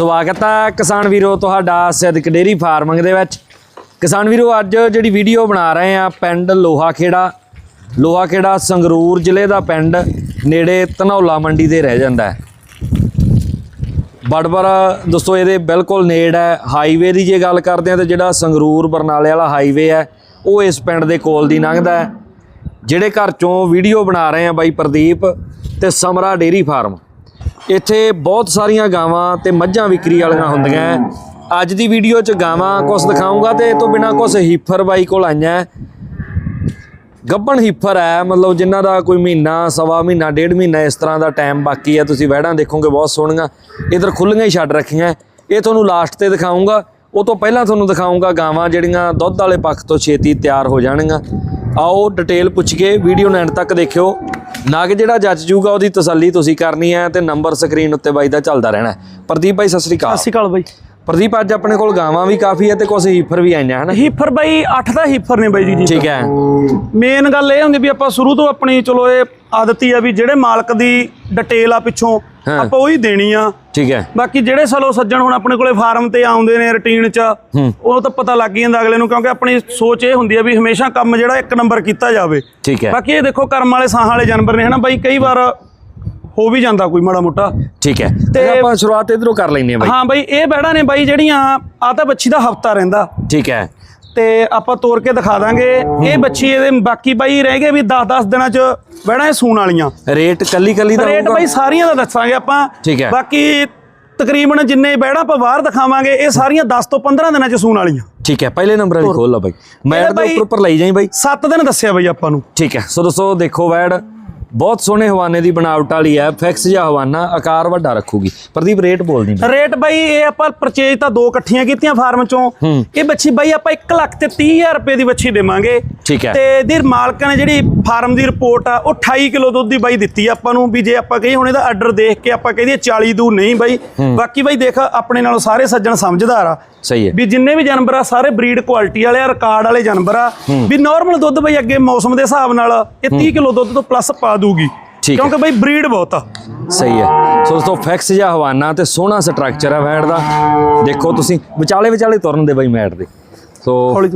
ਸਵਾਗਤ ਹੈ ਕਿਸਾਨ ਵੀਰੋ, ਤੁਹਾਡਾ ਸਿੱਧਕ ਡੇਰੀ ਫਾਰਮਿੰਗ ਦੇ ਵਿੱਚ। ਕਿਸਾਨ ਵੀਰੋ, ਅੱਜ ਜਿਹੜੀ ਵੀਡੀਓ ਬਣਾ ਰਹੇ ਆ, ਪਿੰਡ ਲੋਹਾ ਖੇੜਾ ਲੋਹਾ ਖੇੜਾ ਸੰਗਰੂਰ ਜ਼ਿਲ੍ਹੇ ਦਾ ਪਿੰਡ, ਨੇੜੇ ਧਨੌਲਾ ਮੰਡੀ ਦੇ ਰਹਿ ਜਾਂਦਾ ਹੈ। ਬੜਬੜ ਦੋਸਤੋ, ਇਹਦੇ ਬਿਲਕੁਲ ਨੇੜ ਹੈ। ਹਾਈਵੇ ਦੀ ਜੇ ਗੱਲ ਕਰਦੇ ਆ ਤਾਂ ਜਿਹੜਾ ਸੰਗਰੂਰ ਬਰਨਾਲੇ ਵਾਲਾ ਹਾਈਵੇ ਹੈ, ਉਹ ਇਸ ਪਿੰਡ ਦੇ ਕੋਲ ਦੀ ਲੰਘਦਾ ਹੈ। ਜਿਹੜੇ ਘਰ ਚੋਂ ਵੀਡੀਓ ਬਣਾ ਰਹੇ ਆ ਬਾਈ ਪ੍ਰਦੀਪ ਤੇ ਸਮਰਾ ਡੇਰੀ ਫਾਰਮ। ਇੱਥੇ ਬਹੁਤ ਸਾਰੀਆਂ ਗਾਵਾਂ ਤੇ ਮੱਝਾਂ ਵਿਕਰੀ ਵਾਲੀਆਂ ਹੁੰਦੀਆਂ ਹੈ। ਅੱਜ ਦੀ ਵੀਡੀਓ 'ਚ ਗਾਵਾਂ ਕੁਝ ਦਿਖਾਉਂਗਾ ਤੇ ਇਹ ਤੋਂ ਬਿਨਾ ਕੁਝ ਹੀਫਰ ਬਾਈ ਕੋਲ ਆਈਆਂ ਹੈ। ਗੱਬਣ ਹੀਫਰ ਹੈ ਮਤਲਬ ਜਿਨ੍ਹਾਂ ਦਾ ਕੋਈ ਮਹੀਨਾ, ਸਵਾ ਮਹੀਨਾ, ਡੇਢ ਮਹੀਨਾ ਇਸ ਤਰ੍ਹਾਂ ਦਾ ਟਾਈਮ ਬਾਕੀ ਹੈ ਤੁਸੀਂ ਵਹਿੜਾਂ ਦੇਖੋਗੇ, ਬਹੁਤ ਸੋਹਣੀਆਂ। ਇਧਰ ਖੁੱਲੀਆਂ ਹੀ ਛੱਡ ਰੱਖੀਆਂ ਇਹ ਤੁਹਾਨੂੰ ਲਾਸਟ ਤੇ ਦਿਖਾਉਂਗਾ ਉਹ ਤੋਂ ਪਹਿਲਾਂ ਤੁਹਾਨੂੰ ਦਿਖਾਉਂਗਾ ਗਾਵਾਂ ਜਿਹੜੀਆਂ ਦੁੱਧ ਵਾਲੇ ਪੱਖ ਤੋਂ ਛੇਤੀ ਤਿਆਰ ਹੋ ਜਾਣਗੀਆਂ। ਆਓ ਡਿਟੇਲ ਪੁੱਛ ਕੇ ਵੀਡੀਓ ਨੂੰ ਐਂਡ ਤੱਕ ਦੇਖਿਓ। ਨਗ ਜਿਹੜਾ ਜੱਜ ਜੂਗਾ, ਉਹਦੀ ਤਸੱਲੀ ਤੁਸੀਂ ਕਰਨੀ ਹੈ ਤੇ ਨੰਬਰ ਸਕਰੀਨ ਉੱਤੇ ਬਾਈ ਦਾ ਚੱਲਦਾ ਰਹਿਣਾ ਪ੍ਰਦੀਪ ਭਾਈ ਸਤਿ ਸ੍ਰੀ ਅਕਾਲ। ਸਤਿ ਸ਼੍ਰੀ ਅਕਾਲ ਬਾਈ। ਪ੍ਰਦੀਪ ਅੱਜ ਆਪਣੇ ਕੋਲ ਗਾਵਾਂ ਵੀ ਕਾਫੀ ਹੈ ਤੇ ਕੁਝ ਹੀਫਰ ਵੀ ਆਈਆਂ ਹਨ ਹੀਫਰ ਬਾਈ 8 ਦਾ ਹੀਫਰ ਨੇ ਬਾਈ ਜੀ ਠੀਕ ਹੈ। ਮੇਨ ਗੱਲ ਇਹ ਹੁੰਦੀ ਵੀ ਆਪਾਂ ਸ਼ੁਰੂ ਤੋਂ ਆਪਣੀ ਚਲੋ ਇਹ ਆਦਤ ਆ ਵੀ ਜਿਹੜੇ ਮਾਲਕ ਦੀ ਡਿਟੇਲ ਆ ਪਿੱਛੋਂ। ਆਪਾਂ ਉਹੀ ਦੇਣੀ ਆ। ਠੀਕ ਹੈ। ਬਾਕੀ ਜਿਹੜੇ ਸਲੋ ਸੱਜਣ ਹੁਣ ਆਪਣੇ ਕੋਲੇ ਫਾਰਮ ਤੇ ਆਉਂਦੇ ਨੇ ਰੁਟੀਨ 'ਚ ਉਹ ਤਾਂ ਪਤਾ ਲੱਗ ਹੀ ਜਾਂਦਾ ਅਗਲੇ ਨੂੰ ਕਿਉਂਕਿ ਆਪਣੀ ਸੋਚ ਇਹ ਹੁੰਦੀ ਆ ਵੀ ਹਮੇਸ਼ਾ ਕੰਮ ਜਿਹੜਾ ਇੱਕ ਨੰਬਰ ਕੀਤਾ ਜਾਵੇ। ਠੀਕ ਹੈ। ਬਾਕੀ ਇਹ ਦੇਖੋ ਕਰਮ ਵਾਲੇ ਸਾਹਾਂ ਵਾਲੇ ਜਾਨਵਰ ਨੇ ਹਨਾ ਬਾਈ ਕਈ ਵਾਰ ਹੋ ਵੀ ਜਾਂਦਾ ਕੋਈ ਮਾੜਾ ਮੋਟਾ। ਠੀਕ ਹੈ। ਤੇ ਆਪਾਂ ਸ਼ੁਰੂਆਤ ਇਧਰੋਂ ਕਰ ਲੈਂਦੇ ਹਾਂ ਬਾਈ। ਹਾਂ ਬਾਈ ਇਹ ਬੈੜਾ ਨੇ ਬਾਈ ਜਿਹੜੀਆਂ ਆ ਤਾਂ ਬੱਚੀ ਦਾ ਹਫਤਾ ਰਹਿੰਦਾ। ਠੀਕ ਹੈ। ਤੇ ਆਪਾਂ ਤੋੜ ਕੇ ਦਿਖਾ ਦਾਂਗੇ। ਇਹ ਬੱਚੀ ਇਹਦੇ ਬਾਕੀ ਬਾਈ ਰਹਿ ਗਏ ਵੀ 10-10 ਦਿਨਾਂ ਚ ਬਹਿਣਾ ਇਹ ਸੂਣ ਵਾਲੀਆਂ। ਰੇਟ ਕੱਲੀ ਕੱਲੀ ਦਾ ਰੇਟ ਬਾਈ ਸਾਰੀਆਂ ਦਾ ਦੱਸਾਂਗੇ ਆਪਾਂ। ਠੀਕ ਹੈ। ਬਾਕੀ ਤਕਰੀਬਨ ਜਿੰਨੇ ਬਹਿਣਾ ਆਪਾਂ ਬਾਹਰ ਦਿਖਾਵਾਂਗੇ ਇਹ ਸਾਰੀਆਂ 10 ਤੋਂ 15 ਦਿਨਾਂ ਚ ਸੂਣ ਵਾਲੀਆਂ। ਠੀਕ ਹੈ ਪਹਿਲੇ ਨੰਬਰ ਵਾਲੀ ਖੋਲ ਲਾ ਬਾਈ। ਮੈਟ ਦੇ ਉੱਪਰ ਉੱਪਰ ਲਈ ਜਾਈ ਬਾਈ। 7 ਦਿਨ ਦੱਸਿਆ ਬਾਈ ਆਪਾਂ ਨੂੰ। ਠੀਕ ਹੈ ਸੋ ਦੋਸਤੋ ਦੇਖੋ ਵੈੜ ਬਹੁਤ ਸੋਹਣੇ ਹਵਾਨੇ ਦੀ ਬਣਾਵਟ ਵਾਲੀ ਹੈ ਫਿਕਸ ਜਿਹਾ ਹਵਾਨਾ ਆਕਾਰ ਵੱਡਾ ਰੱਖੂਗੀ। ਪ੍ਰਦੀਪ ਰੇਟ ਬੋਲਦੀ ਮੈਂ ਰੇਟ ਬਾਈ ਇਹ ਆਪਾਂ ਪਰਚੇਜ ਤਾਂ ਦੋ ਇਕੱਠੀਆਂ ਕੀਤੀਆਂ ਫਾਰਮ ਚੋਂ। ਇਹ ਬੱਚੀ ਬਾਈ ਆਪਾਂ 1 ਲੱਖ ਤੇ 30000 ਰੁਪਏ ਦੀ ਬੱਚੀ ਦੇਵਾਂਗੇ। ਠੀਕ ਹੈ। ਤੇ ਇਹਦੀ ਮਾਲਕਾਂ ਨੇ ਜਿਹੜੀ ਫਾਰਮ ਦੀ ਰਿਪੋਰਟ ਆ ਉਹ 28 ਕਿਲੋ ਦੁੱਧ ਦੀ ਬਾਈ ਦਿੱਤੀ ਆਪਾਂ ਨੂੰ ਵੀ ਜੇ ਆਪਾਂ ਕਹੀਏ ਹੁਣ ਇਹਦਾ ਆਰਡਰ ਦੇਖ ਕੇ ਆਪਾਂ ਕਹਦੇ 40 ਦੂ ਨਹੀਂ ਬਾਈ। ਬਾਕੀ ਬਾਈ ਦੇਖ ਆਪਣੇ ਨਾਲੋਂ ਸਾਰੇ ਸੱਜਣ ਸਮਝਦਾਰ ਆ। ਸਹੀ ਹੈ। ਵੀ ਜਿੰਨੇ ਵੀ ਜਾਨਵਰ ਆ ਸਾਰੇ ਬਰੀਡ ਕੁਆਲਿਟੀ ਵਾਲੇ ਆ ਰਿਕਾਰਡ ਵਾਲੇ ਜਾਨਵਰ ਆ। ਵੀ ਨਾਰਮਲ ਦੁੱਧ ਬਈ ਅੱਗੇ ਮੌਸਮ ਦੇ ਹਿਸਾਬ ਨਾਲ ਇਹ 30 ਕਿਲੋ ਦੁੱਧ ਤੋਂ ਪਲੱਸ ਪਾ ਦੂਗੀ। ਠੀਕ। ਕਿਉਂਕਿ ਬਈ ਬਰੀਡ ਬਹੁਤ ਆ। ਸਹੀ ਹੈ। ਸੋ ਦੋਸਤੋ ਫਿਕਸ ਜਿਹਾ ਹਵਾਨਾ ਤੇ ਸੋਹਣਾ ਸਟਰਕਚਰ ਹੈ ਵੈੜ ਦਾ। ਦੇਖੋ ਤੁਸੀਂ ਵਿਚਾਲੇ ਵਿਚਾਲੇ ਤੁਰਨ ਦੇ ਬਾਈ ਮੈਟ ਦੇ। ਸੋ ਹੌਲੀ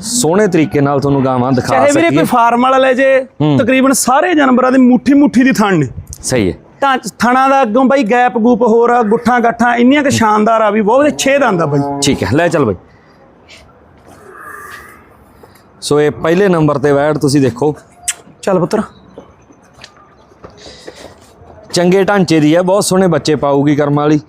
ਸੋਹਣੇ ਤਰੀਕੇ ਨਾਲ ਤੁਹਾਨੂੰ ਗਾਵਾਂ ਦਿਖਾ ਚਾਹੇ ਵੀਰੇ ਕੋਈ ਸਕੀਏ ਫਾਰਮ ਵਾਲਾ ਲੈ ਜੇ ਤਕਰੀਬਨ ਸਾਰੇ ਜਾਨਵਰਾਂ ਦੀ ਮੁੱਠੀ ਮੁੱਠੀ ਦੀ ਥਣ ਨੇ। ਸਹੀ ਹੈ। ਤਾਂ ਥਣਾ ਦਾ ਅੱਗੋਂ ਬਾਈ ਗੈਪ ਗੂਪ ਹੋਰ ਆ ਗੁੱਠਾਂ ਗਾਠਾਂ ਇੰਨੀਆਂ ਕਿ ਸ਼ਾਨਦਾਰ ਆ ਵੀ ਬਹੁਤ ਛੇ ਦੰਦ ਆ ਬਾਈ। ਠੀਕ ਹੈ ਲੈ ਚੱਲ ਬਾਈ। ਸੋ ਇਹ ਪਹਿਲੇ ਨੰਬਰ ਤੇ ਵੈੜ ਤੁਸੀਂ ਦੇਖੋ। ਚੱਲ ਪੁੱਤਰ। ਚੰਗੇ ਢਾਂਚੇ ਦੀ ਹੈ ਬਹੁਤ ਸੋਹਣੇ ਬੱਚੇ ਪਾਊਗੀ ਕਰਮ ਵਾਲੀ।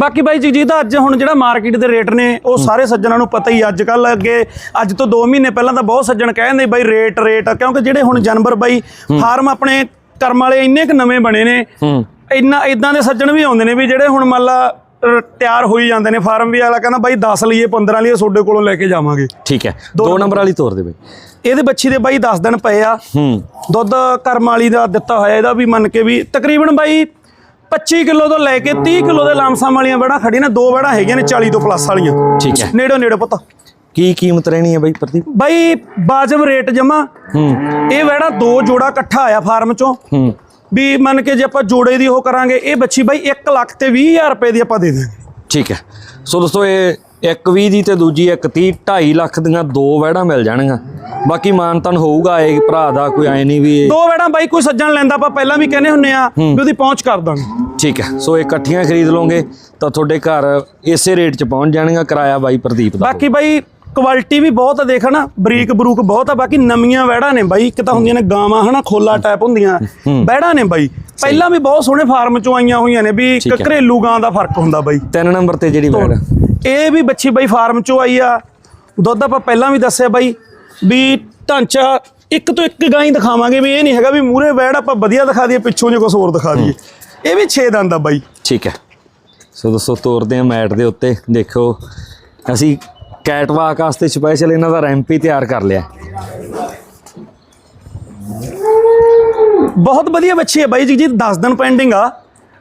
ਬਾਕੀ ਬਾਈ ਜੀ ਜਿਹਦਾ ਅੱਜ ਹੁਣ ਜਿਹੜਾ ਮਾਰਕੀਟ ਦੇ ਰੇਟ ਨੇ ਉਹ ਸਾਰੇ ਸੱਜਣਾਂ ਨੂੰ ਪਤਾ ਹੀ ਅੱਜ ਕੱਲ ਅੱਗੇ ਅੱਜ ਤੋਂ 2 ਮਹੀਨੇ ਪਹਿਲਾਂ ਤਾਂ ਬਹੁਤ ਸੱਜਣ ਕਹਿੰਦੇ ਬਾਈ ਰੇਟ ਰੇਟ ਕਿਉਂਕਿ ਜਿਹੜੇ ਹੁਣ ਜਾਨਵਰ ਬਾਈ ਫਾਰਮ ਆਪਣੇ ਕਰਮ ਵਾਲੇ ਇੰਨੇ ਕ ਨਵੇਂ ਬਣੇ ਨੇ। ਇੰਨਾ ਇਦਾਂ ਦੇ ਸੱਜਣ ਵੀ ਆਉਂਦੇ ਨੇ ਵੀ ਜਿਹੜੇ ਹੁਣ ਮੰਨ ਲਾ ਤਿਆਰ ਹੋਈ ਜਾਂਦੇ ਨੇ ਫਾਰਮ ਵੀ ਵਾਲਾ ਕਹਿੰਦਾ ਬਾਈ 10 ਲਈਏ 15 ਲਈਏ ਤੁਹਾਡੇ ਕੋਲੋਂ ਲੈ ਕੇ ਜਾਵਾਂਗੇ। ਠੀਕ ਹੈ। ਦੋ ਨੰਬਰ ਵਾਲੀ ਤੋਰ ਦੇ ਬਾਈ ਇਹਦੇ ਬੱਚੀ ਦੇ ਬਾਈ 10 ਦਿਨ ਪਏ ਆ। ਹੂੰ। ਦੁੱਧ ਕਰਮ ਵਾਲੀ ਦਾ ਦਿੱਤਾ ਹੋਇਆ ਇਹਦਾ ਵੀ ਮੰਨ ਕੇ ਵੀ ਤਕਰੀਬਨ ਬਾਈ 25 ਕਿਲੋ ਤੋਂ ਲੈ ਕੇ 30 ਕਿਲੋ ਦੇ ਲਾਮਸਾਂ ਵਾਲੀਆਂ ਵੜਾ ਖੜੀਆਂ ਨੇ ਦੋ ਵੜਾ ਹੈਗੀਆਂ ਨੇ 40 ਤੋਂ ਪਲੱਸ ਵਾਲੀਆਂ। ਠੀਕ ਹੈ। ਨੇੜੋ ਨੇੜੇ ਪੁੱਤ। ਕੀ ਕੀਮਤ ਰਹਿਣੀ ਹੈ ਬਾਈ ਪ੍ਰਦੀਪ? ਬਾਈ ਬਾਜਬ ਰੇਟ ਜਮਾ। ਹੂੰ। ਇਹ ਵੜਾ ਦੋ ਜੋੜਾ ਇਕੱਠਾ ਆਇਆ ਫਾਰਮ ਚੋਂ। ਹੂੰ। ਵੀ ਮੰਨ ਕੇ ਜੇ ਆਪਾਂ ਜੋੜੇ ਦੀ ਉਹ ਕਰਾਂਗੇ ਇਹ ਬੱਚੀ ਬਾਈ 1 ਲੱਖ ਤੇ 20000 ਰੁਪਏ ਦੀ ਆਪਾਂ ਦੇ ਦਾਂਗੇ ਠੀਕ ਹੈ। ਸੋ ਦੋਸਤੋ ਇਹ ਇੱਕ 20 ਦੀ ਤੇ ਦੂਜੀ ਇੱਕ 30 2.5 ਲੱਖ ਦੀਆਂ ਦੋ ਵੈੜਾਂ ਮਿਲ ਜਾਣਗੀਆਂ। ਬਾਕੀ ਮਾਨਤਨ ਹੋਊਗਾ ਇਹ ਭਰਾ ਦਾ ਕੋਈ ਐ ਨਹੀਂ ਵੀ ਦੋ ਵੜਾ ਬਾਈ ਕੋਈ ਸੱਜਣ ਲੈਂਦਾ ਆਪਾਂ ਪਹਿਲਾਂ ਵੀ ਕਹਿੰਦੇ ਹੁੰਨੇ ਆ ਵੀ ਉਹਦੀ ਪਹੁੰਚ ਕਰ ਦਾਂਗੇ। ਠੀਕ ਹੈ। ਸੋ ਇਹ ਇਕੱਠੀਆਂ ਖਰੀਦ ਲਓਗੇ ਤਾਂ ਤੁਹਾਡੇ ਘਰ ਇਸੇ ਰੇਟ 'ਚ ਪਹੁੰਚ ਜਾਣਗੀਆਂ ਕਿਰਾਇਆ ਬਾਈ ਪ੍ਰਦੀਪ ਦਾ। ਬਾਕੀ ਬਾਈ ਕੁਆਲਿਟੀ ਵੀ ਬਹੁਤ ਆ ਦੇਖਣਾ ਬਰੀਕ ਬਰੂਕ ਬਹੁਤ ਆ ਬਾਕੀ ਨਵੀਆਂ ਵਹਿੜਾਂ ਨੇ ਬਾਈ ਇੱਕ ਤਾਂ ਹੁੰਦੀਆਂ ਨੇ ਗਾਵਾਂ ਹਨਾ ਖੋਲਾ ਟਾਈਪ ਹੁੰਦੀਆਂ ਵਹਿੜਾਂ ਨੇ ਬਾਈ। ਪਹਿਲਾਂ ਵੀ ਬਹੁਤ ਸੋਹਣੇ ਫਾਰਮ ਚੋਂ ਆਈਆਂ ਹੋਈਆਂ ਨੇ ਵੀ ਇੱਕ। ਘਰੇਲੂ ਗਾਂ ਦਾ ਫ਼ਰਕ ਹੁੰਦਾ ਬਾਈ। ਤਿੰਨ ਨੰਬਰ ਤੇ ਜਿਹੜੀ ਵੈੜ ਇਹ ਵੀ ਬੱਚੀ ਬਾਈ ਫਾਰਮ ਚੋਂ ਆਈ ਆ। ਦੁੱਧ ਆਪਾਂ ਪਹਿਲਾਂ ਵੀ ਦੱਸਿਆ ਬਾਈ ਵੀ ਢਾਂਚਾ ਇੱਕ ਤੋਂ ਇੱਕ ਗਾਂ ਹੀ ਦਿਖਾਵਾਂਗੇ ਵੀ ਇਹ ਨਹੀਂ ਹੈਗਾ ਵੀ ਮੂਰੇ ਵਹਿੜ ਆਪਾਂ ਵਧੀਆ ਦਿਖਾ ਦਈਏ ਪਿੱਛੋਂ ਜੇ ਕੁਝ ਹੋਰ ਦਿਖਾ ਦਈਏ। ਇਹ ਵੀ 6 ਦੰਦ ਆ ਬਾਈ। ਠੀਕ ਹੈ। ਸੋ ਦੋਸਤੋ ਤੋਰਦੇ ਆ ਮੈਟ ਦੇ ਉੱਤੇ ਦੇਖੋ ਅਸੀਂ ਕੈਟ ਵਾਕ ਵਾਸਤੇ ਸਪੈਸ਼ਲ ਇਹਨਾਂ ਦਾ ਰੈਂਪ ਹੀ ਤਿਆਰ ਕਰ ਲਿਆ। ਬਹੁਤ ਵਧੀਆ ਬੱਚੀ ਹੈ ਬਾਈ ਜੀ ਜੀ 10 ਦਿਨ ਪੈਂਡਿੰਗ ਆ।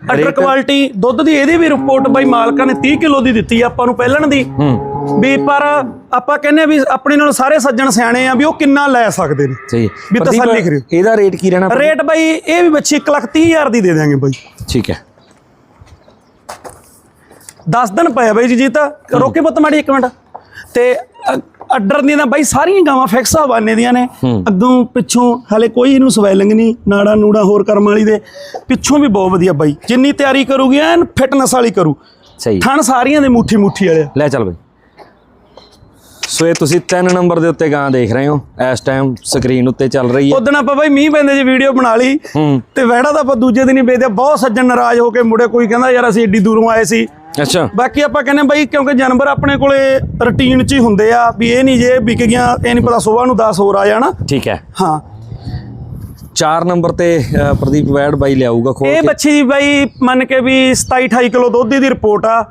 ਰੇਟ? ਕੁਆਲਿਟੀ ਦੁੱਧ ਦੀ ਇਹਦੀ ਵੀ ਰਿਪੋਰਟ ਬਾਈ ਮਾਲਕਾਂ ਨੇ 30 ਕਿਲੋ ਦੀ ਦਿੱਤੀ ਆਪਾਂ ਨੂੰ ਪਹਿਲਣ ਦੀ। ਵੀ ਪਰ ਆਪਾਂ ਕਹਿੰਦੇ ਵੀ ਆਪਣੇ ਨਾਲ ਸਾਰੇ ਸੱਜਣ ਸਿਆਣੇ ਆ ਵੀ ਉਹ ਕਿੰਨਾ ਲੈ ਸਕਦੇ ਨੇ। ਸਹੀ ਵੀ ਤਸੱਲੀ ਕਰਿਓ। ਇਹਦਾ ਰੇਟ ਕੀ ਰਹਿਣਾ ਰੇਟ ਬਾਈ ਇਹ ਵੀ ਬੱਚੀ 1 ਲੱਖ 30 ਹਜ਼ਾਰ ਦੀ ਦੇ ਦਿਆਂਗੇ ਬਾਈ। ਠੀਕ ਹੈ। 10 ਦਿਨ ਪਏ ਬਾਈ ਜੀ ਜੀ ਤਾਂ ਰੋਕੇ ਪੁੱਤ ਮਾੜੀ ਇੱਕ ਮਿੰਟ। ਤੇ ਅੱਡਰ ਦੀਆਂ ਤਾਂ ਬਾਈ ਸਾਰੀਆਂ ਗਾਵਾਂ ਫਿਕਸ ਹਵਾਨੇ ਦੀਆਂ ਨੇ। ਅੱਗੋਂ ਪਿੱਛੋਂ ਹਲੇ ਕੋਈ ਇਹਨੂੰ ਸਵੈਲਿੰਗ ਨਹੀਂ ਨਾੜਾ ਨੂੜਾ ਹੋਰ ਕਰਮ ਵਾਲੀ ਦੇ। ਪਿੱਛੋਂ ਵੀ ਬਹੁਤ ਵਧੀਆ ਬਾਈ। ਜਿੰਨੀ ਤਿਆਰੀ ਕਰੂਗੀ ਐਨ ਫਿਟਨੈਸ ਵਾਲੀ ਕਰੂ। ਸਹੀ। ਥਣ ਸਾਰੀਆਂ ਦੇ ਮੁੱਠੀ ਮੁੱਠੀ ਵਾਲੇ। ਲੈ ਚੱਲ ਬਈ। ਸੋ ਇਹ ਤੁਸੀਂ 3 ਨੰਬਰ ਦੇ ਉੱਤੇ ਗਾਂ ਦੇਖ ਰਹੇ ਹੋ। ਇਸ ਟਾਈਮ ਸਕਰੀਨ ਉੱਤੇ ਚੱਲ ਰਹੀ ਹੈ। ਉਦਣ ਆਪਾਂ ਬਾਈ ਮੀਂਹ ਪੈਂਦੇ ਜੀ ਵੀਡੀਓ ਬਣਾ ਲਈ। ਤੇ ਵਹਿੜਾ ਤਾਂ ਆਪਾਂ ਦੂਜੇ ਦਿਨ ਹੀ ਵੇਚਦੇ ਬਹੁਤ ਸੱਜਣ ਨਾਰਾਜ਼ ਹੋ ਕੇ ਮੁੜੇ ਕੋਈ ਕਹਿੰਦਾ ਯਾਰ ਅਸੀਂ ਏਡੀ ਦੂਰੋਂ ਆਏ ਸੀ। ਅੱਛਾ। ਬਾਕੀ ਆਪਾਂ ਕਹਿੰਦੇ ਬਾਈ ਕਿਉਂਕਿ ਜਾਨਵਰ ਆਪਣੇ ਕੋਲੇ ਰੁਟੀਨ 'ਚ ਹੀ ਹੁੰਦੇ ਆ ਵੀ ਇਹ ਨਹੀਂ ਜੇ ਵਿਕ ਗਿਆ ਇਹ ਨਹੀਂ ਪਤਾ ਸਵੇਰ ਨੂੰ 10 ਹੋਰ ਆ ਜਾਣਾ। ਠੀਕ ਹੈ। ਹਾਂ। 4 ਨੰਬਰ ਤੇ ਪ੍ਰਦੀਪ ਵੈੜ ਬਾਈ ਲਿਆਊਗਾ ਖੋਲ ਇਹ ਕੇ। ਬੱਚੀ ਦੀ ਬਾਈ ਮੰਨ ਕੇ ਵੀ 27 28 ਕਿਲੋ ਦੁੱਧ ਦੀ ਰਿਪੋਰਟ ਆ।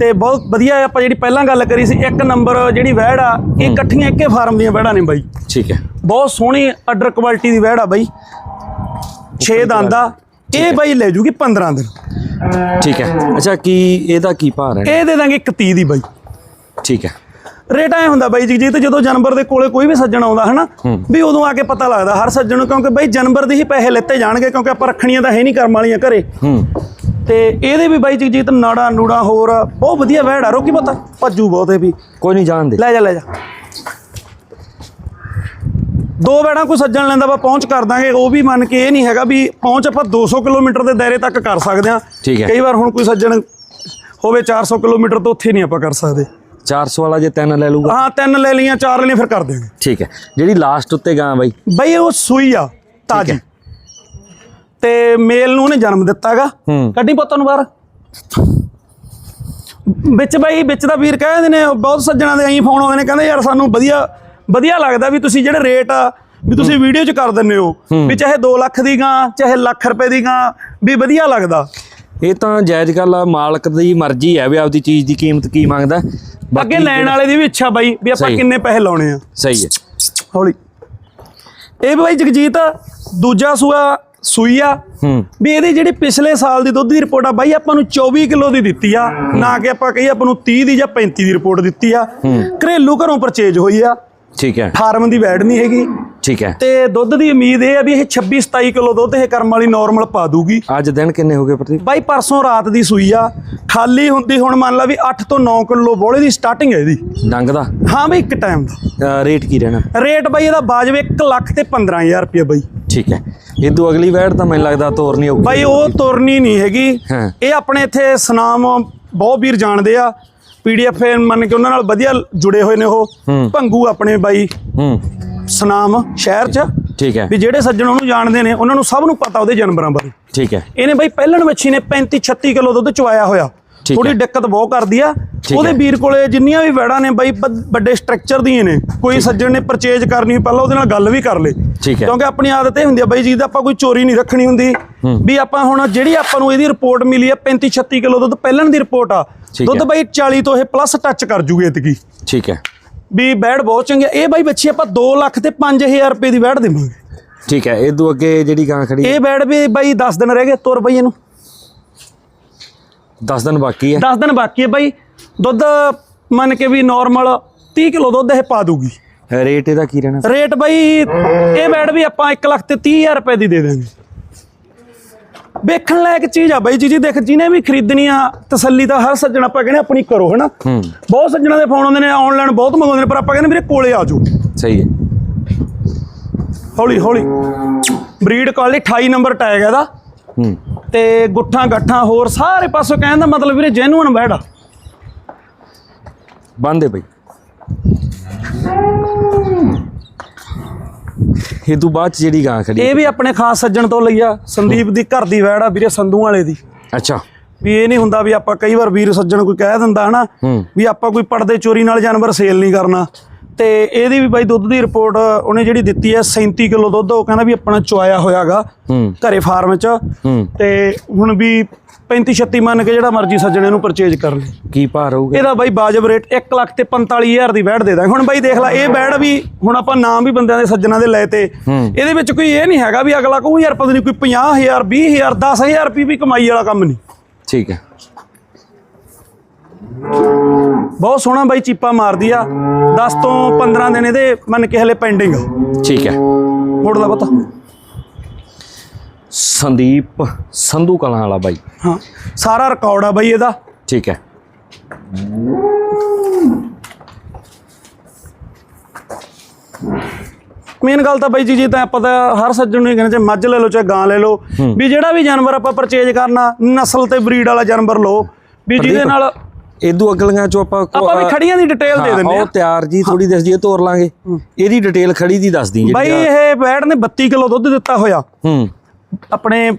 ਤੇ ਬਹੁਤ ਵਧੀਆ ਆ। ਆਪਾਂ ਜਿਹੜੀ ਪਹਿਲਾਂ ਗੱਲ ਕਰੀ ਸੀ ਇੱਕ ਨੰਬਰ ਜਿਹੜੀ ਵਹਿੜ ਆ ਇਹ ਇਕੱਠੀਆਂ ਇੱਕੇ ਫਾਰਮ ਦੀਆਂ ਵਹਿੜਾਂ ਨੇ ਬਾਈ। ਠੀਕ ਹੈ। ਬਹੁਤ ਸੋਹਣੀ ਆਰਡਰ ਕੁਆਲਿਟੀ ਦੀ ਵਹਿੜ ਆ ਬਾਈ। 6 ਦੰਦ ਆ। ਇਹ ਬਾਈ ਲੈ ਜੂਗੀ 15 ਦਿਨ। ਠੀਕ ਹੈ। ਅੱਛਾ ਕੀ ਇਹਦਾ ਕੀ ਭਾਰ ਹੈ ਇਹ ਦੇ ਦਾਂਗੇ 31 ਦੀ ਬਾਈ। ਠੀਕ ਹੈ। ਰੇਟ ਐ ਹੁੰਦਾ ਬਾਈ ਜਗਜੀਤ ਜਦੋਂ ਜਾਨਵਰ ਦੇ ਕੋਲੇ ਕੋਈ ਵੀ ਸੱਜਣ ਆਉਂਦਾ ਹਨਾ ਵੀ ਉਦੋਂ ਆ ਕੇ ਪਤਾ ਲੱਗਦਾ ਹਰ ਸੱਜਣ ਨੂੰ ਕਿਉਂਕਿ ਬਾਈ ਜਾਨਵਰ ਦੇ ਹੀ ਪੈਸੇ ਲੈਤੇ ਜਾਣਗੇ ਕਿਉਂਕਿ ਆਪਾਂ ਰੱਖਣੀਆਂ ਤਾਂ ਹੈ ਨਹੀਂ ਕਰਮ ਵਾਲੀਆਂ ਘਰੇ। ਤੇ ਇਹਦੇ ਵੀ ਬਾਈ ਜਗਜੀਤ ਨਾੜਾ ਨੂੜਾ ਹੋਰ ਬਹੁਤ ਵਧੀਆ ਵਹਿੜ ਰੋਕੀ ਪਤਾ ਭੱਜੂ ਬਹੁਤ ਵੀ। ਕੋਈ ਨਹੀਂ ਜਾਣਦੇ। ਲੈ ਜਾ ਲੈ ਜਾ। ਦੋ ਵੈੜਾਂ ਕੋਈ ਸੱਜਣ ਲੈਂਦਾ ਵਾ ਪਹੁੰਚ ਕਰ ਦਾਂਗੇ। ਉਹ ਵੀ ਮੰਨ ਕੇ ਇਹ ਨਹੀਂ ਹੈਗਾ ਵੀ ਪਹੁੰਚ ਆਪਾਂ 200 ਕਿਲੋਮੀਟਰ ਦੇ ਦਾਇਰੇ ਤੱਕ ਕਰ ਸਕਦੇ ਆ ਠੀਕ ਹੈ। ਕਈ ਵਾਰ ਹੁਣ ਕੋਈ ਸੱਜਣ ਹੋਵੇ 400 ਕਿਲੋਮੀਟਰ ਤੋਂ ਉੱਥੇ ਨਹੀਂ ਆਪਾਂ ਕਰ ਸਕਦੇ। 400 ਵਾਲਾ ਜੇ ਤਿੰਨ ਲੈ ਲੂਗਾ ਹਾਂ ਤਿੰਨ ਲੈ ਲਈਆਂ ਚਾਰ ਲੈ ਲਈਆਂ ਫਿਰ ਕਰ ਦਿਆਂਗੇ। ਠੀਕ ਹੈ। ਜਿਹੜੀ ਲਾਸਟ ਉੱਤੇ ਗਾਂ ਬਾਈ। ਬਈ ਉਹ ਸੂਈ ਆ ਤਾਜੀ। ਤੇ ਮੇਲ ਨੂੰ ਉਹਨੇ ਜਨਮ ਦਿੱਤਾਗਾ। ਕੱਢੀ ਪੁੱਤ ਨੂੰ ਬਾਹਰ। ਵਿੱਚ ਬਾਈ ਵਿੱਚ ਦਾ ਵੀਰ ਕਹਿੰਦੇ ਨੇ ਬਹੁਤ ਸੱਜਣਾ ਦੇ ਐਂ ਫੋਨ ਆਉਂਦੇ ਨੇ ਕਹਿੰਦੇ ਯਾਰ ਸਾਨੂੰ ਵਧੀਆ ਵਧੀਆ ਲੱਗਦਾ ਵੀ ਤੁਸੀਂ ਜਿਹੜੇ ਰੇਟ ਆ ਵੀ ਤੁਸੀਂ ਵੀਡੀਓ 'ਚ ਕਰ ਦਿੰਦੇ ਹੋ ਵੀ ਚਾਹੇ 2 ਲੱਖ ਦੀ ਗਾਂ ਚਾਹੇ ਲੱਖ ਰੁਪਏ ਦੀ ਗਾਂ ਵੀ ਵਧੀਆ ਲੱਗਦਾ। ਇਹ ਤਾਂ ਜਾਇਜ਼ ਗੱਲ ਆ ਮਾਲਕ ਦੀ ਮਰਜ਼ੀ ਹੈ ਵੀ ਆਪਦੀ ਚੀਜ਼ ਦੀ ਕੀਮਤ ਕੀ ਮੰਗਦਾ। ਅੱਗੇ ਲੈਣ ਵਾਲੇ ਦੀ ਵੀ ਇੱਛਾ ਬਾਈ ਵੀ ਆਪਾਂ। ਕਿੰਨੇ ਪੈਸੇ ਲਾਉਣੇ ਆ। ਸਹੀ ਹੈ ਹੌਲੀ। ਇਹ ਬਾਈ ਜਗਜੀਤ ਦੂਜਾ ਸੂਆ ਸੂਈ ਆ ਵੀ ਇਹਦੀ ਜਿਹੜੀ ਪਿਛਲੇ ਸਾਲ ਦੀ ਦੁੱਧ ਦੀ ਰਿਪੋਰਟ ਆ ਬਾਈ ਆਪਾਂ ਨੂੰ 24 ਕਿਲੋ ਦੀ ਦਿੱਤੀ ਆ। ਨਾ ਕਿ ਆਪਾਂ ਕਹੀ ਆਪਾਂ ਨੂੰ 30 ਦੀ ਜਾਂ 35 ਦੀ ਰਿਪੋਰਟ ਦਿੱਤੀ ਆ। ਘਰੇਲੂ ਘਰੋਂ ਪਰਚੇਜ ਹੋਈ ਆ। ਠੀਕ ਹੈ। ਫਾਰਮ ਦੀ ਵੈਡ ਨਹੀਂ ਹੈਗੀ। ਠੀਕ ਹੈ। ਤੇ ਦੁੱਧ ਦੀ ਉਮੀਦ ਇਹ ਆ ਵੀ ਇਹ 26 27 ਕਿਲੋ ਦੁੱਧ ਇਹ ਕਰਮ ਵਾਲੀ ਨਾਰਮਲ ਪਾ ਦੂਗੀ। ਅੱਜ ਦਿਨ ਕਿੰਨੇ ਹੋ ਗਏ ਪ੍ਰਦੀਪ? ਬਾਈ ਪਰਸੋਂ ਰਾਤ ਦੀ ਸੂਈ ਆ। ਖਾਲੀ ਹੁੰਦੀ ਹੁਣ ਮੰਨ ਲਾ ਵੀ 8 ਤੋਂ 9 ਕਿਲੋ ਬੋਲੇ ਦੀ ਸਟਾਰਟਿੰਗ ਹੈ ਇਹਦੀ। ਡੰਗ ਦਾ ਹਾਂ ਬਈ ਇੱਕ ਟਾਈਮ ਦਾ। ਰੇਟ ਕੀ ਰਹਿਣਾ? ਰੇਟ ਬਾਈ ਇਹਦਾ ਬਾਜਵੇ 1 ਲੱਖ ਤੇ 15000 ਰੁਪਏ ਬਾਈ। ਠੀਕ ਹੈ। ਇਹ ਤੋਂ ਅਗਲੀ ਵੈੜ ਤਾਂ ਮੈਨੂੰ ਲੱਗਦਾ ਤੋਰ ਨਹੀਂ ਆਊਗੀ ਬਾਈ ਉਹ ਤੁਰਨੀ ਨਹੀਂ ਹੈਗੀ। ਇਹ ਆਪਣੇ ਇੱਥੇ ਸੁਨਾਮ ਬਹੁਤ ਵੀਰ ਜਾਣਦੇ ਆ। ਪੀਡੀਐਫ ਮੰਨ ਕੇ ਉਹਨਾਂ ਨਾਲ ਵਧੀਆ ਜੁੜੇ ਹੋਏ ਨੇ ਉਹ। ਭੰਗੂ ਆਪਣੇ ਬਾਈ। ਹੂੰ। ਸੁਨਾਮ ਸ਼ਹਿਰ 'ਚ। ਠੀਕ ਹੈ। ਵੀ ਜਿਹੜੇ ਸੱਜਣ ਉਹਨੂੰ ਜਾਣਦੇ ਨੇ ਉਹਨਾਂ ਨੂੰ ਸਭ ਨੂੰ ਪਤਾ ਉਹਦੇ ਜਾਨਵਰਾਂ ਬਾਰੇ। ਠੀਕ ਹੈ। ਇਹਨੇ ਬਾਈ ਪਹਿਲਣ ਵੱਛੀ ਨੇ 35 36 ਕਿਲੋ ਦੁੱਧ ਚਵਾਇਆ ਹੋਇਆ। ਥੋੜੀ। ਦਿੱਕਤ ਬਹੁਤ ਕਰਦੀ ਆ। ਉਹਦੇ। ਵੀਰ ਕੋਲੇ ਜਿੰਨੀਆਂ ਵੀ ਵੈੜਾਂ ਨੇ ਬਾਈ ਵੱਡੇ ਸਟਰਕਚਰ ਦੀਆਂ ਨੇ। ਕੋਈ ਸੱਜਣ ਨੇ ਪਰਚੇਜ ਕਰਨੀ ਪਹਿਲਾਂ ਉਹਦੇ ਨਾਲ ਗੱਲ ਵੀ ਕਰ ਲੇ। ਠੀਕ ਹੈ। ਕਿਉਂਕਿ ਆਪਣੀ ਆਦਤ ਇਹ ਹੁੰਦੀ ਆ ਬਾਈ ਜੀ ਦਾ ਆਪਾਂ ਕੋਈ ਚੋਰੀ ਨਹੀਂ ਰੱਖਣੀ ਹੁੰਦੀ। ਵੀ ਆਪਾਂ ਹੁਣ ਜਿਹੜੀ ਆਪਾਂ ਨੂੰ ਇਹਦੀ ਰਿਪੋਰਟ ਮਿਲੀ ਆ 35 36 ਕਿਲੋ ਦੁੱਧ ਪਹਿਲਣ ਦੀ ਰਿਪੋਰਟ ਆ ਦੁੱਧ। ਬਾਈ 40 ਤੋਂ ਇਹ ਪਲੱਸ ਟੱਚ ਕਰ ਜੂਗੇ ਇਤਕੀ। ਠੀਕ ਹੈ। ਵੀ ਬੈੜ ਬਹੁਤ ਚੰਗੀ ਇਹ ਬਾਈ ਬੱਚੀ ਆਪਾਂ 2 ਲੱਖ ਤੇ 5000 ਰੁਪਏ ਦੀ ਬੈੜ ਦੇਵਾਂਗੇ। ਠੀਕ ਹੈ ਇਹ ਤੋਂ ਅੱਗੇ ਜਿਹੜੀ ਗਾਂ ਖੜੀ ਇਹ ਬੈੜ ਵੀ ਬਾਈ 10 ਦਿਨ ਰਹਿ ਗਏ ਤੁਰ ਬਈ ਇਹਨੂੰ। 10 ਦਿਨ ਬਾਕੀ ਹੈ। 10 ਦਿਨ ਬਾਕੀ ਹੈ ਬਾਈ। ਦੁੱਧ ਮੰਨ ਕੇ ਵੀ ਨਾਰਮਲ 30 ਕਿਲੋ ਦੁੱਧ ਇਹ ਪਾ ਦੂਗੀ। ਰੇਟ ਇਹਦਾ ਕੀ ਰਹਿਣਾ? ਰੇਟ ਬਾਈ ਇਹ ਬੈਡ ਵੀ ਆਪਾਂ 1 ਲੱਖ ਤੇ 30000 ਰੁਪਏ ਦੀ ਦੇ ਦਾਂਗੇ ਵੇਖਣ ਲਾਇਕ ਚੀਜ਼ ਆ ਬਾਈ ਜੀ ਜੀ ਦੇਖ ਜਿਹਨੇ ਵੀ ਖਰੀਦਣੀ ਆ ਤਸੱਲੀ ਤਾਂ ਹਰ ਸੱਜਣ ਆਪਾਂ ਕਹਿੰਦੇ ਆਪਣੀ ਕਰੋ ਹਨਾ? ਬਹੁਤ ਸੱਜਣਾਂ ਦੇ ਫੋਨ ਆਉਂਦੇ ਨੇ ਆਨਲਾਈਨ ਬਹੁਤ ਮੰਗਾਉਂਦੇ ਨੇ ਪਰ ਆਪਾਂ ਕਹਿੰਦੇ ਵੀਰੇ ਕੋਲੇ ਆ ਜਾਓ। ਸਹੀ ਹੈ। ਹੌਲੀ ਹੌਲੀ। ਬਰੀਡ ਕੁਆਲਿਟੀ 28 ਨੰਬਰ ਟੈਗ ਇਹਦਾ। ਹੂੰ। ਤੇ ਗੁੱਠਾਂ ਗੱਠਾਂ ਹੋਰ ਸਾਰੇ ਪਾਸੋਂ ਕਹਿਣ ਦਾ ਮਤਲਬ ਵੀਰੇ ਜੈਨੂਅਨ ਬੈਡ ਆ। ਬੰਦੇ ਬਈ। ਇਹ ਤੋਂ ਬਾਅਦ 'ਚ ਜਿਹੜੀ ਗਾਂ ਖੜੀ ਇਹ ਵੀ ਆਪਣੇ ਖਾਸ ਸੱਜਣ ਤੋਂ ਲਈ ਆ ਸੰਦੀਪ ਦੀ ਘਰ ਦੀ ਵੈੜ ਆ ਵੀਰੇ ਸੰਧੂ ਵਾਲੇ ਦੀ। ਅੱਛਾ। ਵੀ ਇਹ ਨਹੀਂ ਹੁੰਦਾ ਵੀ ਆਪਾਂ ਕਈ ਵਾਰ ਵੀਰ ਸੱਜਣ ਕੋਈ ਕਹਿ ਦਿੰਦਾ ਹਨਾ। ਵੀ ਆਪਾਂ ਕੋਈ ਪੜਦੇ ਚੋਰੀ ਨਾਲ ਜਾਨਵਰ ਸੇਲ ਨਹੀਂ ਕਰਨਾ। ਤੇ ਇਹਦੀ ਵੀ ਬਾਈ ਦੁੱਧ ਦੀ ਰਿਪੋਰਟ ਉਹਨੇ ਜਿਹੜੀ ਦਿੱਤੀ ਹੈ 37 ਕਿਲੋ ਦੁੱਧ ਉਹ ਕਹਿੰਦਾ ਵੀ ਆਪਣਾ ਚੁਆਇਆ ਹੋਇਆਗਾ ਘਰੇ ਫਾਰਮ 'ਚ। ਤੇ ਹੁਣ ਵੀ 35 36 ਮੰਨ ਕੇ ਜਿਹੜਾ ਮਰਜ਼ੀ ਸੱਜਣ ਇਹਨੂੰ ਪਰਚੇਜ ਕਰ ਲੇ। ਕੀ ਭਾਰ ਹੋਊਗਾ ਇਹਦਾ ਬਾਈ ਬਾਜਬ ਰੇਟ 1 ਲੱਖ ਤੇ 45000 ਦੀ ਬੈੜ ਦੇ ਦਾਂਗੇ। ਹੁਣ ਬਾਈ ਦੇਖ ਲੈ ਇਹ ਬੈੜ ਵੀ ਹੁਣ ਆਪਾਂ ਨਾਮ ਵੀ ਬੰਦਿਆਂ ਦੇ ਸੱਜਣਾ ਦੇ ਲਏ ਤੇ। ਇਹਦੇ ਵਿੱਚ ਕੋਈ ਇਹ ਨਹੀਂ ਹੈਗਾ ਵੀ ਅਗਲਾ ਕਹੂ ਯਾਰ ਪਤਾ ਨਹੀਂ ਕੋਈ 50000 20000 10000 ਰੁਪਏ ਵੀ ਕਮਾਈ ਵਾਲਾ ਕੰਮ ਨਹੀਂ ਠੀਕ ਹੈ। ਬਹੁਤ ਸੋਹਣਾ ਬਾਈ ਚੀਪਾ ਮਾਰਦੀ ਆ। 10 ਤੋਂ 15 ਦਿਨ ਇਹਦੇ ਮੰਨ ਕੇ ਹਲੇ ਪੈਂਡਿੰਗ ਠੀਕ ਹੈ। ਮੋੜਦਾ ਪਤਾ। ਸੰਦੀਪ ਸੰਧੂ ਕਲਾਂ ਵਾਲਾ ਬਾਈ। ਹਾਂ ਸਾਰਾ ਰਿਕਾਰਡ ਆ ਬਾਈ ਇਹਦਾ। ਠੀਕ ਹੈ। ਮੇਨ ਗੱਲ ਤਾਂ ਬਾਈ ਜੀ ਜੀ ਤਾਂ ਆਪਾਂ ਤਾਂ ਹਰ ਸੱਜਣ ਨੂੰ ਹੀ ਕਹਿੰਦੇ ਚਾਹੇ ਮੱਝ ਲੈ ਲਓ ਚਾਹੇ ਗਾਂ ਲੈ ਲਓ। ਵੀ ਜਿਹੜਾ ਵੀ ਜਾਨਵਰ ਆਪਾਂ ਪਰਚੇਜ ਕਰਨਾ ਨਸਲ ਤੇ ਬਰੀਡ ਵਾਲਾ ਜਾਨਵਰ ਲਓ। ਵੀ ਜਿਹਦੇ ਨਾਲ ਇਦੋਂ ਅਗਲੀਆਂ ਚੋਂ ਆਪਾਂ ਆਪਾਂ ਵੀ ਖੜੀਆਂ ਦੀ ਡਿਟੇਲ ਦੇ ਹਾਂ, ਦਿੰਦੇ ਉਹ ਆ। ਤਿਆਰ ਜੀ ਥੋੜੀ ਦੱਸ ਦਈਏ ਤੋਰ ਲਾਂਗੇ। ਇਹਦੀ ਡਿਟੇਲ ਖੜੀ ਦੀ ਦੱਸ ਦੀ ਬਾਈ ਇਹ ਬੈੜ ਨੇ 32 ਕਿਲੋ ਦੁੱਧ ਦਿੱਤਾ ਹੋਇਆ। ਹੂੰ। ਆਪਣੇ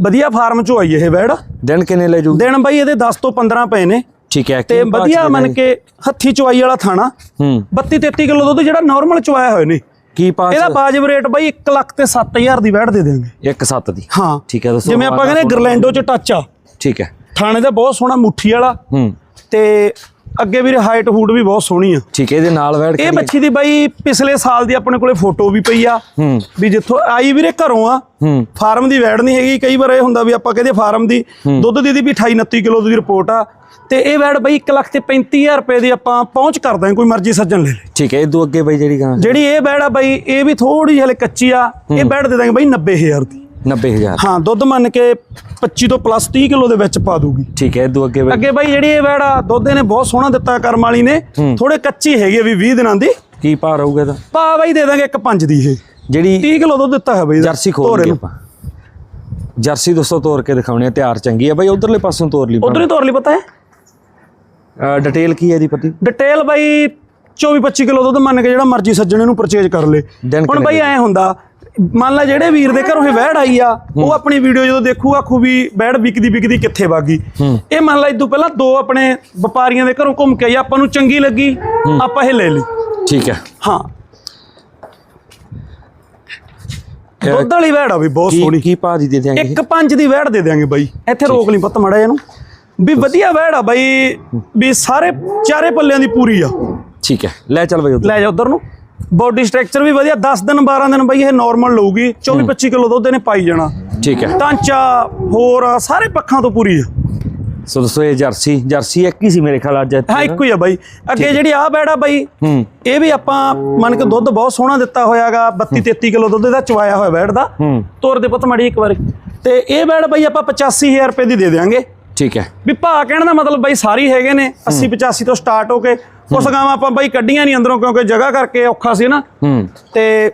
ਵਧੀਆ ਫਾਰਮ ਚੋਂ ਆਈ ਇਹ ਬੈੜ। ਦਿਨ ਕਿੰਨੇ ਲੈ ਜੂ ਦਿਨ ਬਾਈ ਇਹਦੇ 10 ਤੋਂ 15 ਪਏ ਨੇ। ਠੀਕ ਹੈ ਤੇ ਵਧੀਆ ਮੰਨ? ਕੇ ਹੱਥੀ ਚੁਆਈ ਵਾਲਾ ਥਾਣਾ। ਹੂੰ। 32 33 ਕਿਲੋ ਦੁੱਧ ਜਿਹੜਾ ਨਾਰਮਲ ਚੁਆਇਆ ਹੋਇਆ ਨੇ। ਕੀ ਪਾਸ? ਇਹਦਾ ਵਾਜਬ ਰੇਟ ਬਾਈ 1 ਲੱਖ ਤੇ 7000 ਦੀ ਵੈਟ ਦੇ ਦੇਵਾਂਗੇ 1 7 ਦੀ। ਹਾਂ। ਠੀਕ ਹੈ ਦੱਸੋ ਜਿਵੇਂ ਆਪਾਂ ਕਹਿੰਦੇ ਗਰਲੈਂਡੋ ਚ ਟੱਚ ਆ। ਠੀਕ ਹੈ। ਥਾਣੇ ਦਾ ਬਹੁਤ ਸੋਹਣਾ ਮੁੱਠੀ ਵਾਲਾ। ਹੂੰ। ਤੇ ਅੱਗੇ ਵੀਰੇ ਹਾਈਟ ਹੂਡ ਵੀ ਬਹੁਤ ਸੋਹਣੀ ਆ। ਠੀਕ ਹੈ ਇਹਦੇ ਨਾਲ ਬੈਠ ਇਹ ਬੱਚੀ ਦੀ ਬਾਈ ਪਿਛਲੇ ਸਾਲ ਦੀ ਆਪਣੇ ਕੋਲੇ ਫੋਟੋ ਵੀ ਪਈ ਆ। ਵੀ ਜਿੱਥੋਂ ਆਈ ਵੀਰੇ ਘਰੋਂ ਆ। ਫਾਰਮ ਦੀ ਵੈੜ ਨਹੀਂ ਹੈਗੀ ਕਈ ਵਾਰ ਇਹ ਹੁੰਦਾ ਵੀ ਆਪਾਂ ਕਹਿੰਦੇ ਫਾਰਮ ਦੀ। ਦੁੱਧ ਦੀ ਦੀ ਵੀ 28 29 ਕਿਲੋ ਦੀ ਰਿਪੋਰਟ ਆ। ਤੇ ਇਹ ਵੈੜ ਬਾਈ 1 ਲੱਖ ਤੇ 35000 ਰੁਪਏ ਦੀ ਆਪਾਂ ਪਹੁੰਚ ਕਰ ਦਾਂਗੇ ਕੋਈ ਮਰਜ਼ੀ ਸੱਜਣ ਲੈ ਲੇ। ਠੀਕ ਹੈ ਇਦੋਂ ਅੱਗੇ ਬਈ ਜਿਹੜੀ ਗਾਂ ਜਿਹੜੀ ਇਹ ਵੈੜ ਆ ਬਾਈ ਇਹ ਵੀ ਥੋੜੀ ਜਿਹੀ ਹਲੇ ਕੱਚੀ ਆ। ਇਹ ਵੈੜ ਦੇ ਦਾਂਗੇ ਬਾਈ 90000 ਦੀ। 90000 ਹਾਂ ਦੁੱਧ ਮੰਨ ਕੇ 25 ਤੋਂ ਪਲੱਸ 30 ਕਿਲੋ ਦੇ ਵਿੱਚ ਪਾ ਦੂਗੀ ਠੀਕ ਹੈ ਇਦੋਂ ਅੱਗੇ ਅੱਗੇ ਬਾਈ ਜਿਹੜੀ ਇਹ ਵੈੜ ਦੁੱਧ ਇਹਨੇ ਬਹੁਤ ਸੋਹਣਾ ਦਿੱਤਾ ਕਰਮ ਵਾਲੀ ਨੇ। ਥੋੜੇ ਕੱਚੀ ਹੈਗੀ ਵੀ 20 ਦਿਨਾਂ ਦੀ। ਕੀ ਭਾਅ ਰਹੂਗਾ ਇਹਦਾ? ਪਾ ਬਾਈ ਦੇ ਦਾਂਗੇ ਇੱਕ ਪੰਜ ਦੀ ਇਹ। ਜਿਹੜੀ 30 ਕਿਲੋ ਦੁੱਧ ਦਿੱਤਾ ਹੈ ਬਾਈ। ਜਰਸੀ ਖੋਲ ਕੇ। ਆਪਾਂ। ਜਰਸੀ ਦੋਸਤੋ ਤੋਰ ਕੇ ਦਿਖਾਉਣੇ ਆ ਤਿਆਰ ਚੰਗੀ ਆ ਬਈ ਉਧਰਲੇ ਪਾਸੋਂ ਤੋਰ ਲਈ ਉਧਰ ਹੀ ਤੋਰ ਲਈ ਪਤਾ ਹੈ? ਡਿਟੇਲ ਕੀ ਹੈ ਇਹਦੀ ਪਤੀ? ਡਿਟੇਲ ਬਾਈ 24 25 ਕਿਲੋ ਦੁੱਧ ਮੰਨ ਕੇ ਜਿਹੜਾ ਮਰਜ਼ੀ ਸੱਜਣ ਇਹਨੂੰ ਪਰਚੇਜ ਕਰ ਲੇ। ਹੁਣ ਬਾਈ ਐ ਹੁੰਦਾ ਮੰਨ ਲੈ ਜਿਹੜੇ ਵੀਰ ਦੇ ਘਰੋਂ ਇਹ ਵਹਿੜ ਆਈ ਆ ਉਹ ਆਪਣੀ ਵੀਡੀਓ ਜਦੋਂ ਦੇਖੂ ਆਖੂ ਵੀ ਵਹਿੜ ਵਿਕਦੀ ਵਿਕਦੀ ਕਿੱਥੇ ਵਾਗੀ ਇਹ ਮੰਨ ਲੈ ਇਦੋਂ ਪਹਿਲਾਂ ਦੋ ਆਪਣੇ ਵਪਾਰੀਆਂ ਦੇ ਘਰੋਂ ਘੁੰਮ ਕੇ ਆਈ ਆਪਾਂ ਨੂੰ ਚੰਗੀ ਲੱਗੀ ਆਪਾਂ ਇਹ ਲੈ ਲਈ। ਠੀਕ ਹੈ। ਹਾਂ। ਦੁੱਧ ਵਾਲੀ ਵਹਿੜ ਆ ਵੀ ਬਹੁਤ ਸੋਹਣੀ। ਕੀ ਭਾਅ ਦੀ ਦੇ ਦਿਆਂਗੇ ਇੱਕ ਪੰਜ ਦੀ ਵਹਿੜ ਦੇ ਦਿਆਂਗੇ ਬਾਈ। ਇੱਥੇ ਰੋਕ ਲਈ ਪੱਤ ਮੜਾ ਇਹਨੂੰ। ਵੀ ਵਧੀਆ ਵਹਿੜ ਆ ਬਾਈ ਵੀ ਸਾਰੇ ਚਾਰੇ ਪੱਲਿਆਂ ਦੀ ਪੂਰੀ ਆ। ਠੀਕ ਹੈ। ਲੈ ਚੱਲ ਬਈ ਉੱਧਰ। ਲੈ ਜਾ ਉਧਰ ਨੂੰ। ਬੋਡੀ ਸਟਰਕਚਰ ਵੀ ਵਧੀਆ 10 ਦਿਨ 12 ਦਿਨ ਬਾਈ ਇਹ ਨਾਰਮਲ ਲਊਗੀ 24 25 ਕਿਲੋ ਦੁੱਧ ਇਹਨੇ ਪਾਈ ਜਾਣਾ। ਠੀਕ ਹੈ। ਟਾਂਚਾ ਹੋਰ ਸਾਰੇ ਪੱਖਾਂ ਤੋਂ ਪੂਰੀ ਆ। ਸੋ ਦੋਸਤੋ ਇਹ ਜਰਸੀ ਜਰਸੀ ਇੱਕ ਹੀ ਸੀ ਮੇਰੇ ਖਿਆਲ ਅੱਜ ਹਾਂ ਇੱਕੋ ਹੀ ਆ ਬਾਈ। ਅੱਗੇ ਜਿਹੜੀ ਆ ਬੈੜਾ ਬਾਈ ਇਹ ਵੀ ਆਪਾਂ ਮੰਨ ਕੇ ਦੁੱਧ ਬਹੁਤ ਸੋਹਣਾ ਦਿੱਤਾ ਹੋਇਆਗਾ 32 33 ਕਿਲੋ ਦੁੱਧ ਇਹਦਾ ਚਵਾਇਆ ਹੋਇਆ ਬੈੜ ਦਾ। ਤੋਰ ਦੇ ਪੁੱਤ ਮੜੀ ਇੱਕ ਵਾਰੀ। ਤੇ ਇਹ ਬੈੜ ਬਾਈ ਆਪਾਂ 85000 ਰੁਪਏ ਦੀ ਦੇ ਦੇਵਾਂਗੇ ਠੀਕ ਹੈ। ਵੀ ਭਾਅ ਕਹਿਣ ਦਾ ਮਤਲਬ ਬਾਈ ਸਾਰੀ ਹੈਗੇ ਨੇ 80 85 ਤੋਂ ਸਟਾਰਟ ਹੋ ਕੇ ਉਸ ਗਾਵਾਂ ਆਪਾਂ ਬਾਈ ਕੱਢੀਆਂ ਨਹੀਂ ਅੰਦਰੋਂ ਕਿਉਂਕਿ ਜਗ੍ਹਾ ਕਰਕੇ ਔਖਾ ਸੀ ਨਾ। ਹੂੰ। ਤੇ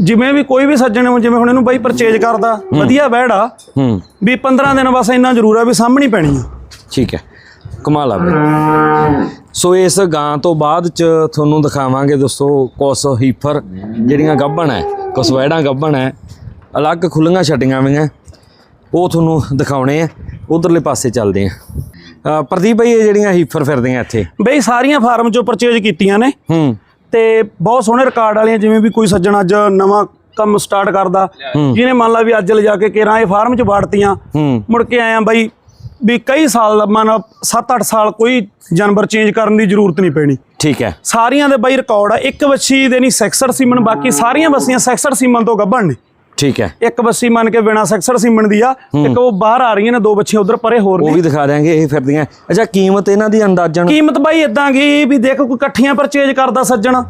ਜਿਵੇਂ ਵੀ ਕੋਈ ਵੀ ਸੱਜਣ ਨੂੰ ਜਿਵੇਂ ਹੁਣ ਇਹਨੂੰ ਬਾਈ ਪਰਚੇਜ ਕਰਦਾ ਵਧੀਆ ਬੈੜ ਆ ਹੂੰ। ਵੀ 15 ਦਿਨ ਬਸ ਇੰਨਾ ਜ਼ਰੂਰ ਆ ਵੀ ਸਾਹਮਣੀ ਪੈਣੀ ਆ। ਠੀਕ ਹੈ। ਕਮਾਲ ਆ ਬਈ। ਸੋ ਇਸ ਗਾਂ ਤੋਂ ਬਾਅਦ ਚ ਤੁਹਾਨੂੰ ਦਿਖਾਵਾਂਗੇ ਦੋਸਤੋ ਕੁਸ ਹੀਫਰ ਜਿਹੜੀਆਂ ਗੱਭਣ ਹੈ ਕੁਸ ਵੈੜਾਂ ਗੱਭਣ ਹੈ। ਅਲੱਗ ਖੁੱਲੀਆਂ ਛੱਡੀਆਂ ਹੋਈਆਂ। ਉਹ ਤੁਹਾਨੂੰ ਦਿਖਾਉਣੇ ਆ। ਉਧਰਲੇ ਪਾਸੇ ਚੱਲਦੇ ਆ। ਪ੍ਰਦੀਪ ਭਾਈ ਇਹ ਜਿਹੜੀਆਂ ਹੀਫਰ ਫਿਰਦੀਆਂ ਇੱਥੇ। ਬਈ ਸਾਰੀਆਂ ਫਾਰਮ ਚੋਂ ਪਰਚੇਜ ਕੀਤੀਆਂ ਨੇ। ਹੂੰ। ਤੇ ਬਹੁਤ ਸੋਹਣੇ ਰਿਕਾਰਡ ਵਾਲੀਆਂ ਜਿਵੇਂ ਵੀ ਕੋਈ ਸੱਜਣ ਅੱਜ ਨਵਾਂ ਕੰਮ ਸਟਾਰਟ ਕਰਦਾ। ਜਿਹਨੇ ਮੰਨ ਲਾ ਵੀ ਅੱਜ ਲਿਜਾ ਕੇ ਕੇਰਾਂ ਇਹ ਫਾਰਮ ਚ ਬਾੜਤੀਆਂ ਹੂੰ। ਮੁੜ ਕੇ ਆਇਆ ਬਾਈ ਵੀ ਕਈ ਸਾਲ ਮੰਨ 7-8 ਸਾਲ ਕੋਈ ਜਾਨਵਰ ਚੇਂਜ ਕਰਨ ਦੀ ਜ਼ਰੂਰਤ ਨਹੀਂ ਪੈਣੀ। ਠੀਕ ਹੈ। ਸਾਰੀਆਂ ਦੇ ਬਾਈ ਰਿਕਾਰਡ ਆ ਇੱਕ ਵੱਛੀ ਦੇ ਨਹੀਂ 66 ਸੀਮਨ ਬਾਕੀ ਸਾਰੀਆਂ ਬੱਸੀਆਂ 66 ਸੀਮਨ ਤੋਂ ਗੱਭਣ ਨੇ। ਠੀਕ ਹੈ। ਇੱਕ ਬੱਸੀ ਮੰਨ ਕੇ ਬਿਨਾ 66 ਸੀਮਨ ਦੀ ਆ ਇੱਕ ਉਹ ਬਾਹਰ ਆ ਰਹੀਆਂ ਨੇ ਦੋ ਬੱਚੀਆਂ ਉਧਰ ਪਰੇ ਹੋਰ ਉਹ ਵੀ ਦਿਖਾ ਦਿਆਂਗੇ ਇਹ ਫਿਰਦੀਆਂ। ਅੱਛਾ ਕੀਮਤ ਇਹਨਾਂ ਦੀ ਅੰਦਾਜ਼ਨ? ਕੀਮਤ ਬਾਈ ਇਦਾਂ ਗਈ ਵੀ ਦੇਖ ਕੋਈ ਇਕੱਠੀਆਂ ਪਰਚੇਜ ਕਰਦਾ ਸੱਜਣ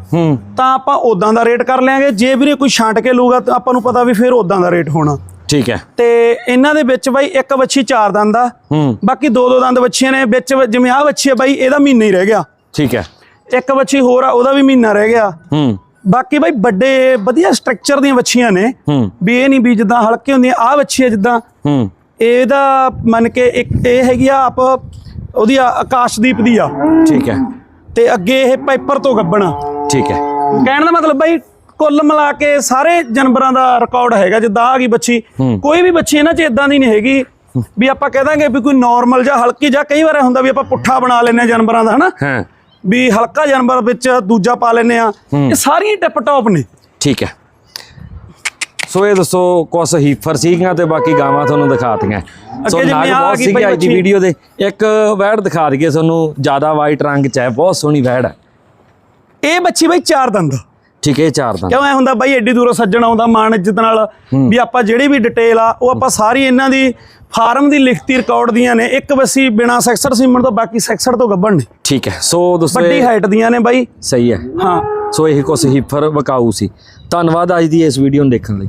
ਤਾਂ ਆਪਾਂ ਉਦਾਂ ਦਾ ਰੇਟ ਕਰ ਲਿਆਂਗੇ। ਜੇ ਵੀਰੇ ਕੋਈ ਛਾਂਟ ਕੇ ਲੂਗਾ ਤਾਂ ਆਪਾਂ ਨੂੰ ਪਤਾ ਵੀ ਫਿਰ ਉਦਾਂ ਦਾ ਰੇਟ ਹੋਣਾ। ਠੀਕ ਹੈ। ਤੇ ਇਹਨਾਂ ਦੇ ਵਿੱਚ ਬਾਈ ਇੱਕ ਵੱਛੀ ਚਾਰ ਦੰਦ ਆ। ਬਾਕੀ ਦੋ ਦੋ ਦੰਦ ਵੱਛੀਆਂ ਨੇ ਵਿੱਚ ਜਿਵੇਂ ਆਹ ਵੱਛੀ ਆ ਬਾਈ ਇਹਦਾ ਮਹੀਨਾ ਹੀ ਰਹਿ ਗਿਆ। ਠੀਕ ਹੈ। ਇੱਕ ਵੱਛੀ ਹੋਰ ਆ ਉਹਦਾ ਵੀ ਮਹੀਨਾ ਰਹਿ ਗਿਆ। ਹੂੰ। ਬਾਕੀ ਬਾਈ ਵੱਡੇ ਵਧੀਆ ਸਟਰਕਚਰ ਦੀਆਂ ਵੱਛੀਆਂ ਨੇ। ਹੂੰ। ਵੀ ਇਹ ਨਹੀਂ ਵੀ ਜਿੱਦਾਂ ਹਲਕੇ ਹੁੰਦੀਆਂ ਆਹ ਵੱਛੀ ਆ ਜਿੱਦਾਂ। ਹੂੰ। ਇਹਦਾ ਮੰਨ ਕੇ ਇੱਕ ਇਹ ਹੈਗੀ ਆ ਆਪ ਉਹਦੀ ਆ ਆਕਾਸ਼ਦੀਪ ਦੀ ਆ। ਠੀਕ ਹੈ। ਤੇ ਅੱਗੇ ਇਹ ਪਾਈਪਰ ਤੋਂ ਗੱਬਣਾ ਠੀਕ ਹੈ। ਕਹਿਣ ਦਾ ਮਤਲਬ ਬਾਈ ਕੁੱਲ ਮਿਲਾ ਕੇ ਸਾਰੇ ਜਾਨਵਰਾਂ ਦਾ ਰਿਕਾਰਡ ਹੈਗਾ ਜਿੱਦਾਂ ਆ ਗਈ ਬੱਚੀ ਕੋਈ ਵੀ ਬੱਚੀ ਇਹਨਾਂ 'ਚ ਇਦਾਂ ਦੀ ਨਹੀਂ ਹੈਗੀ ਵੀ ਆਪਾਂ ਕਹਿ ਦਾਂਗੇ ਵੀ ਕੋਈ ਨਾਰਮਲ ਜਾਂ ਹਲਕੀ ਜਾਂ ਕਈ ਵਾਰ ਹੁੰਦਾ ਵੀ ਆਪਾਂ ਪੁੱਠਾ ਬਣਾ ਹਾਂ ਜਾਨਵਰਾਂ ਦਾ ਹਨਾ? ਹਾਂ। ਵੀ ਹਲਕਾ ਜਾਨਵਰ ਵਿੱਚ ਦੂਜਾ ਪਾ ਲੈਂਦੇ ਆ ਇਹ ਸਾਰੀਆਂ ਟਿਪ ਟੌਪ ਨੇ। ਠੀਕ ਹੈ। ਸੋ ਇਹ ਦੱਸੋ ਕੁਛ ਹੀਫਰ ਸੀਗੀਆਂ ਤੇ ਬਾਕੀ ਗਾਵਾਂ ਤੁਹਾਨੂੰ ਦਿਖਾਤੀਆਂ। ਸੋ ਆਹ ਬਹੁਤ ਸੀਗੀ ਅੱਜ ਦੀ। ਵੀਡੀਓ ਦੇ। ਇੱਕ ਵੈੜ ਦਿਖਾ ਦਈਏ ਤੁਹਾਨੂੰ ਜ਼ਿਆਦਾ ਵਾਈਟ ਰੰਗ ਚ ਹੈ ਬਹੁਤ ਸੋਹਣੀ ਵੈੜ ਹੈ। ਇਹ ਬੱਚੀ ਬਾਈ ਚਾਰ ਦੰਦ। ਠੀਕ ਹੈ ਇਹ ਚਾਰ ਦਾ ਕਿਉਂ ਐ ਹੁੰਦਾ ਬਾਈ ਐਡੀ ਦੂਰੋਂ ਸੱਜਣ ਆਉਂਦਾ ਮਾਣ ਇੱਜ਼ਤ ਨਾਲ ਵੀ ਆਪਾਂ ਜਿਹੜੀ ਵੀ ਡਿਟੇਲ ਆ ਉਹ ਆਪਾਂ ਸਾਰੀ ਇਹਨਾਂ ਦੀ ਫਾਰਮ ਦੀ ਲਿਖਤੀ ਰਿਕਾਰਡ ਦੀਆਂ ਨੇ ਇੱਕ ਵਸੀ ਬਿਨਾ ਸੈਕਸਰ ਸੀਮਨ ਤੋਂ ਬਾਕੀ ਸੈਕਸਰ ਤੋਂ ਗੱਭਣ ਨੇ। ਠੀਕ ਹੈ ਸੋ ਦੋਸਤੋ ਵੱਡੀ ਹਾਈਟ ਦੀਆਂ ਨੇ ਬਾਈ। ਸਹੀ ਹੈ। ਹਾਂ। ਸੋ ਇਹ ਕੁਛ ਹੀਫਰ ਵਕਾਊ ਸੀ। ਧੰਨਵਾਦ ਅੱਜ ਦੀ ਇਸ ਵੀਡੀਓ ਨੂੰ ਦੇਖਣ ਲਈ।